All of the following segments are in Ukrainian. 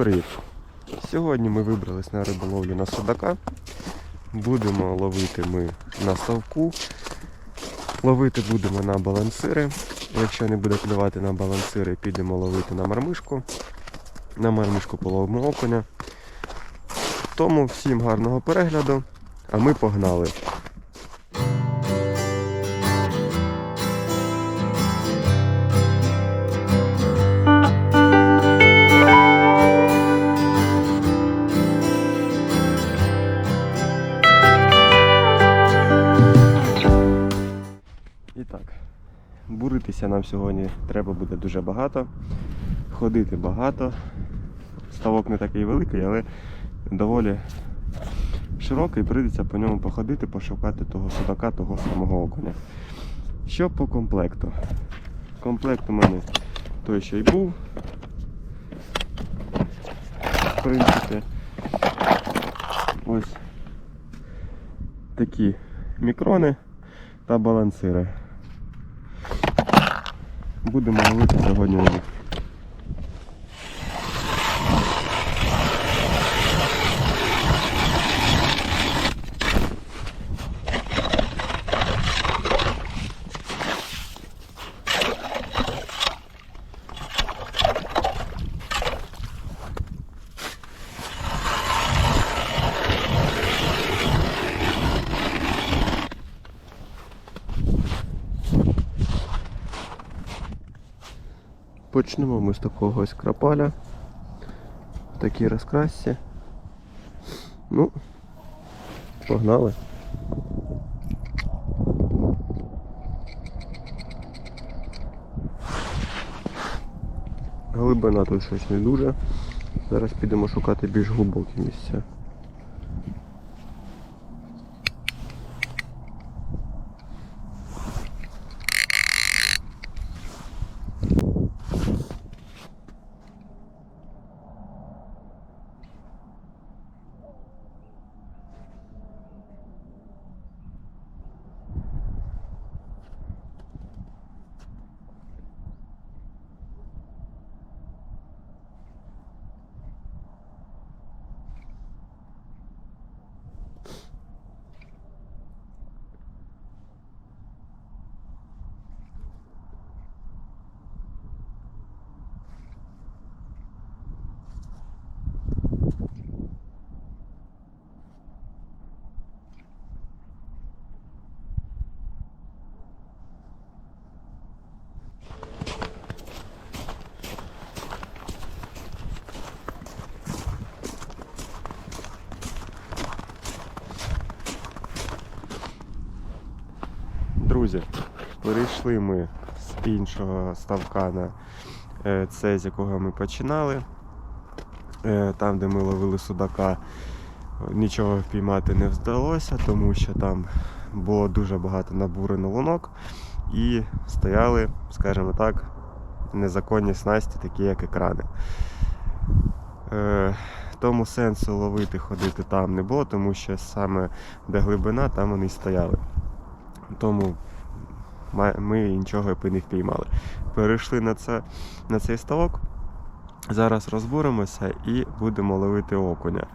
Привіт! Сьогодні ми вибрались на риболовлю на судака. Будемо ловити ми на ставку. Ловити будемо на балансири. Якщо не буде клювати на балансири, підемо ловити на мармишку. На мармишку половимо окуня. Тому всім гарного перегляду, а ми погнали. Буритися нам сьогодні треба буде дуже багато, ходити багато. Ставок не такий великий, але доволі широкий, прийдеться по ньому походити, пошукати того судака, того самого окуня. Що по комплекту? Комплект у мене той, що й був. В принципі, ось такі мікрони та балансири. Будемо ловити сьогодні Почнемо ми з такого ось крапаля. В такій розкрасці. Ну, погнали. Глибина тут щось не дуже. Зараз підемо шукати більш глибокі місця. Друзі, перейшли ми з іншого ставка на е, це, з якого ми починали. Е, Там, де ми ловили судака, нічого впіймати не вдалося, тому що там було дуже багато набурено лунок і стояли, скажімо так, незаконні снасті, такі як екрани. Е, Тому сенсу ловити, ходити там не було, тому що саме де глибина, там вони стояли. Тому ми нічого і не впіймали. Перейшли на, це, на цей ставок. Зараз розбуримося і будемо ловити окуня.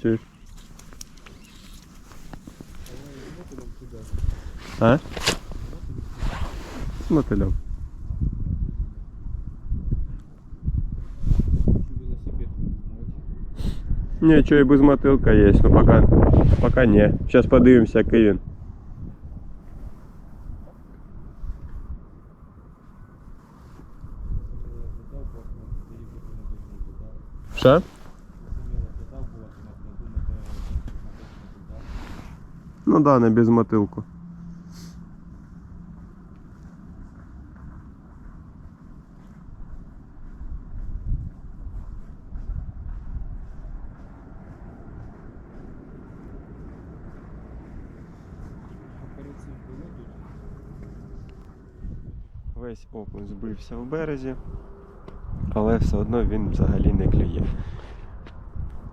теперь. А? С мотылем. Не, что и без мотылка есть, но пока, пока не. Сейчас подивимся, Кевин. Что? Ну да, не без мотилку. Весь окунь збився в березі, але все одно він взагалі не клює.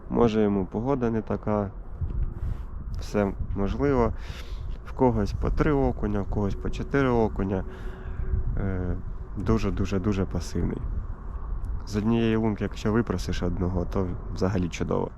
Може йому погода не така, все можливо. В когось по три окуня, в когось по чотири окуня. Е, Дуже-дуже-дуже пасивний. З однієї лунки, якщо випросиш одного, то взагалі чудово.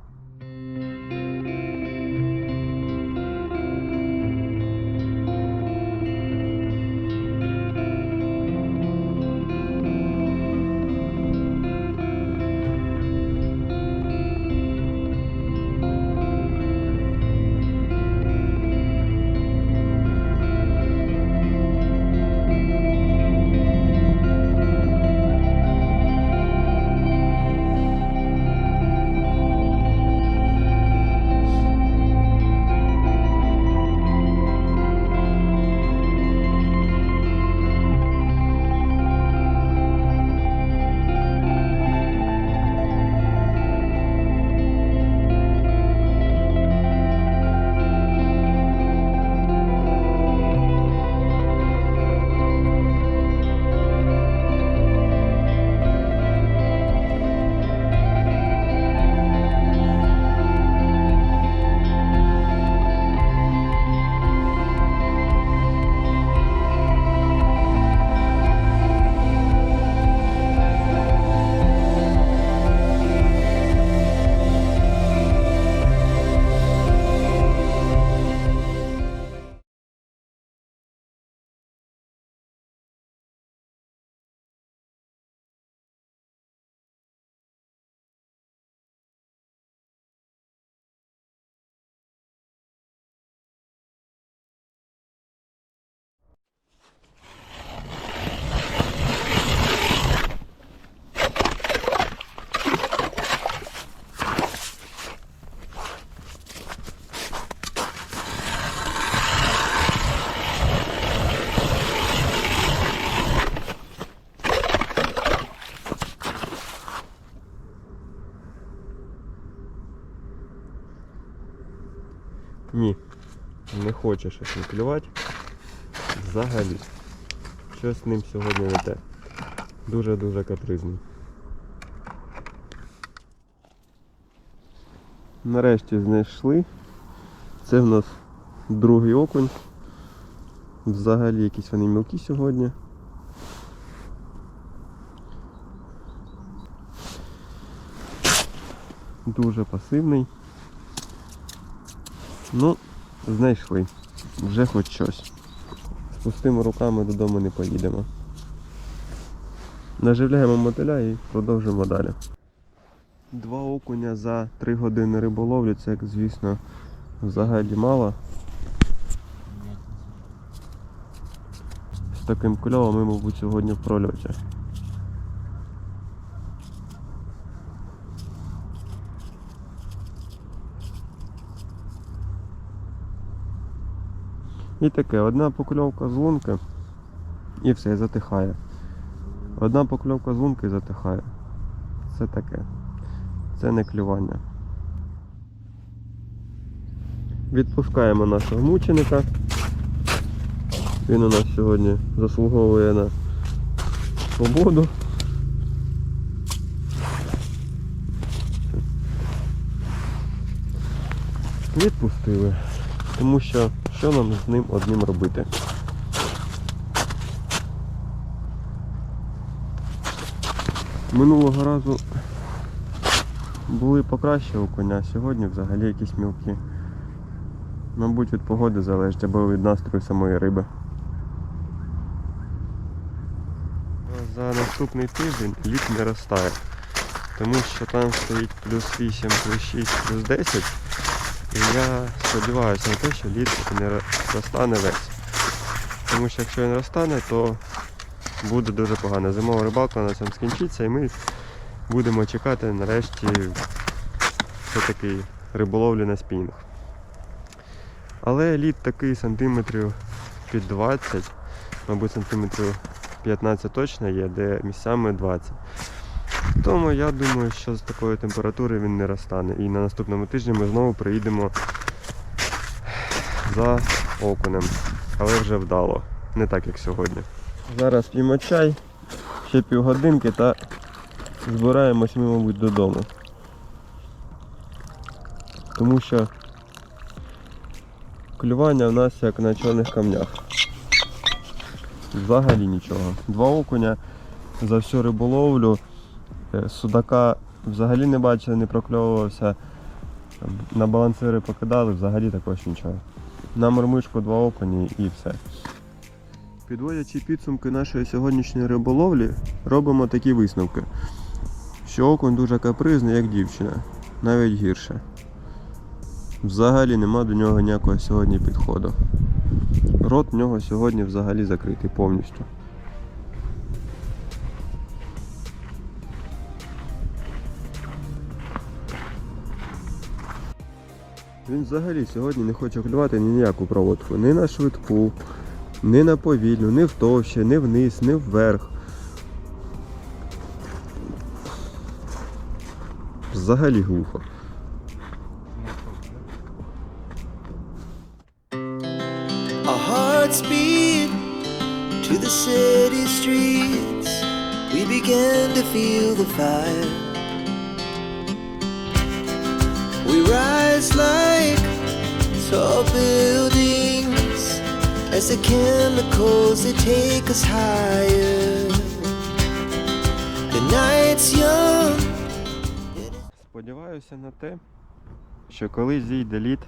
Хоче щось не клювати. Взагалі. Щось з ним сьогодні не те. Дуже-дуже капризний. Нарешті знайшли. Це в нас другий окунь. Взагалі якісь вони мілкі сьогодні. Дуже пасивний. Ну, знайшли. Вже хоч щось. З пустими руками додому не поїдемо. Наживляємо мотиля і продовжимо далі. Два окуня за 3 години риболовлі, це, як звісно, взагалі мало. З таким кльовом ми, мабуть, сьогодні в прольоті. І таке, одна покльовка з лунки і все, затихає. Одна покльовка з лунки і затихає. Це таке. Це не клювання. Відпускаємо нашого мученика. Він у нас сьогодні заслуговує на свободу. Відпустили. Тому що що нам з ним одним робити? Минулого разу були покраще у коня, сьогодні взагалі якісь мілкі. Мабуть, від погоди залежить або від настрою самої риби. За наступний тиждень лід не розтає, тому що там стоїть плюс 8, плюс 6, плюс 10. І я сподіваюся на те, що лід не ро- розтане весь. Тому що якщо він розтане, то буде дуже погано. Зимова рибалка на цьому скінчиться і ми будемо чекати нарешті все-таки риболовлі на спінг. Але лід такий сантиметрів під 20, мабуть, сантиметрів 15 точно є, де місцями 20. Тому я думаю, що з такої температури він не розтане. І на наступному тижні ми знову приїдемо за окунем. Але вже вдало. Не так, як сьогодні. Зараз п'ємо чай, ще півгодинки та збираємось ми, мабуть, додому. Тому що клювання в нас як на чорних камнях. Взагалі нічого. Два окуня за всю риболовлю. Е, Судака взагалі не бачили, не прокльовувався. На балансири покидали, взагалі також нічого. На мормишку два окуні і все. Підводячи підсумки нашої сьогоднішньої риболовлі, робимо такі висновки. Що окунь дуже капризний, як дівчина, навіть гірше. Взагалі нема до нього ніякого сьогодні підходу. Рот в нього сьогодні взагалі закритий повністю. Він взагалі сьогодні не хоче клювати ні ніяку проводку. Ні на швидку, ні на повільну, ні втовще, ні вниз, ні вверх. Взагалі глухо. Beat to the city streets. We began to feel the fire. We rise like tall buildings as the chemicals they take us higher. The night's young. Сподіваюся на те, що коли зійде лід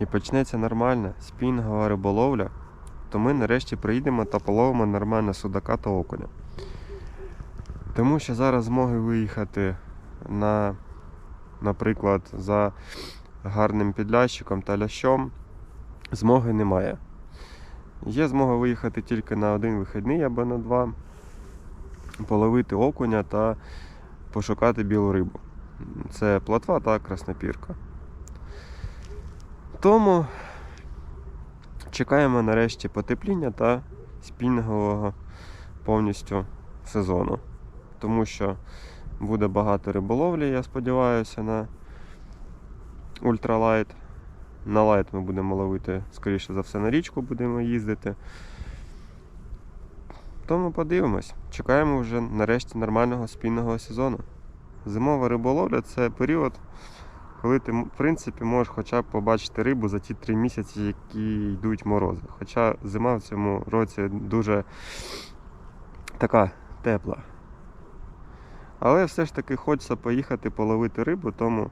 і почнеться нормальна спінгова риболовля, то ми нарешті приїдемо та половимо нормально судака та окуня. Тому що зараз змоги виїхати на, наприклад, за гарним підлящиком та лящом змоги немає. Є змога виїхати тільки на один вихідний або на два, половити окуня та пошукати білу рибу. Це платва та краснопірка. Тому чекаємо нарешті потепління та спінгового повністю сезону. Тому що буде багато риболовлі, я сподіваюся, на ультралайт. На лайт ми будемо ловити, скоріше за все, на річку будемо їздити. Тому подивимось. Чекаємо вже нарешті нормального спільного сезону. Зимова риболовля це період, коли ти, в принципі, можеш хоча б побачити рибу за ті три місяці, які йдуть морози. Хоча зима в цьому році дуже така тепла. Але все ж таки хочеться поїхати половити рибу, тому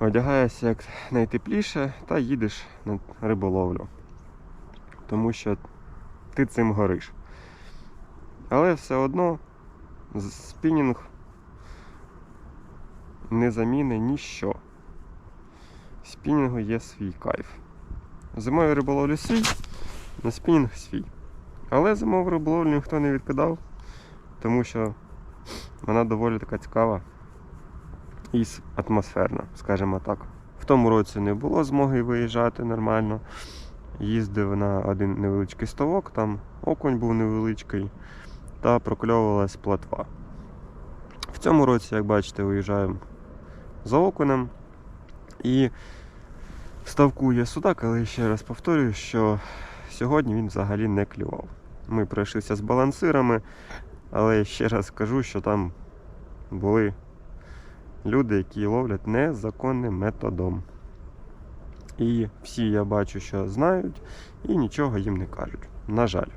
одягаєшся як найтепліше та їдеш на риболовлю. Тому що ти цим гориш. Але все одно спінінг не заміни ніщо. Спінінгу є свій кайф. Зимові риболовлі свій, на спінінг свій. Але зимову риболовлю ніхто не відкидав, тому що вона доволі така цікава і атмосферна, скажімо так. В тому році не було змоги виїжджати нормально. Їздив на один невеличкий ставок, там окунь був невеличкий та прокльовувалась платва. В цьому році, як бачите, виїжджаємо за окунем і ставкує судак, але ще раз повторюю, що сьогодні він взагалі не клював. Ми пройшлися з балансирами, але ще раз кажу, що там були люди, які ловлять незаконним методом. І всі я бачу, що знають і нічого їм не кажуть. На жаль.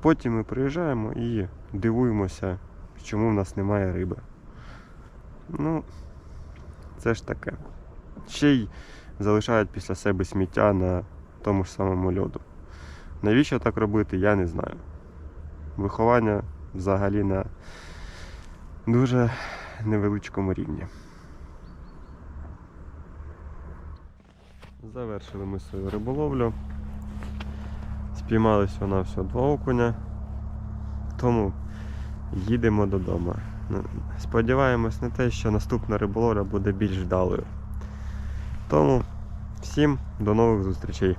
Потім ми приїжджаємо і дивуємося, чому в нас немає риби. Ну, це ж таке. Ще й залишають після себе сміття на тому ж самому льоду. Навіщо так робити, я не знаю. Виховання взагалі на дуже невеличкому рівні. Завершили ми свою риболовлю. Спіймали всього на всього два окуня. Тому їдемо додому. Сподіваємось на те, що наступна риболовля буде більш вдалою. Тому всім до нових зустрічей.